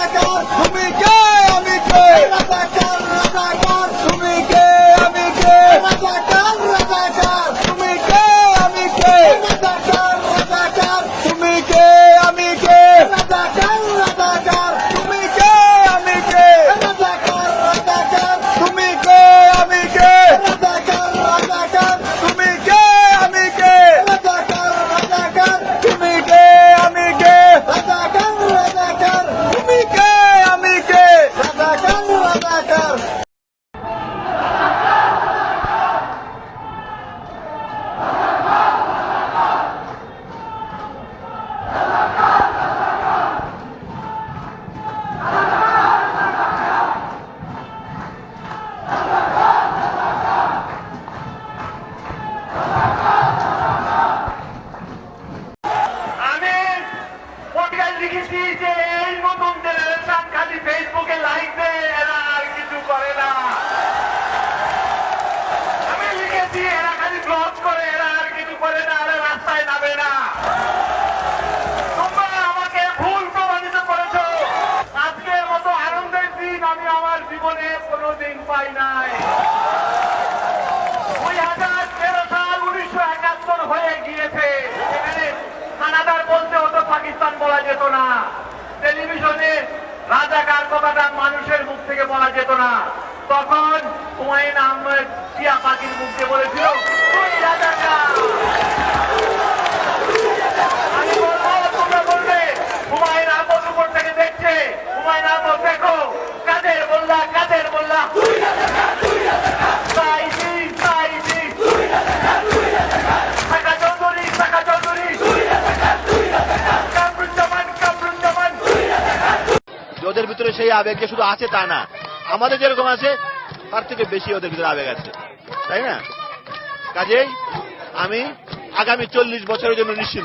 সরকার ভূমিকা আমাকে লাইতে এরা আর কিছু করে না। আমি লিখেছি, এরা খালি ব্লক করে, এরা আর কিছু করে না, এরা রাস্তায় নামে না। আমাকে মতো আনন্দের দিন আমি আমার জীবনে কোনোদিন পাই নাই। রাজাকার কথাটা মানুষের মুখ থেকে বলা যেত না। তখন হুমায়ুন আহমেদ টিয়া পাখির মুখ বলেছিল ভিতরে সেই আবেগ যে শুধু আছে তা না। আমাদের যেরকম আছে, তার থেকে বেশি ওদের ভিতরে আবেগ আছে। তাই না? কাজেই আমি আগামী চল্লিশ বছরের জন্য নিশ্চিন্ত।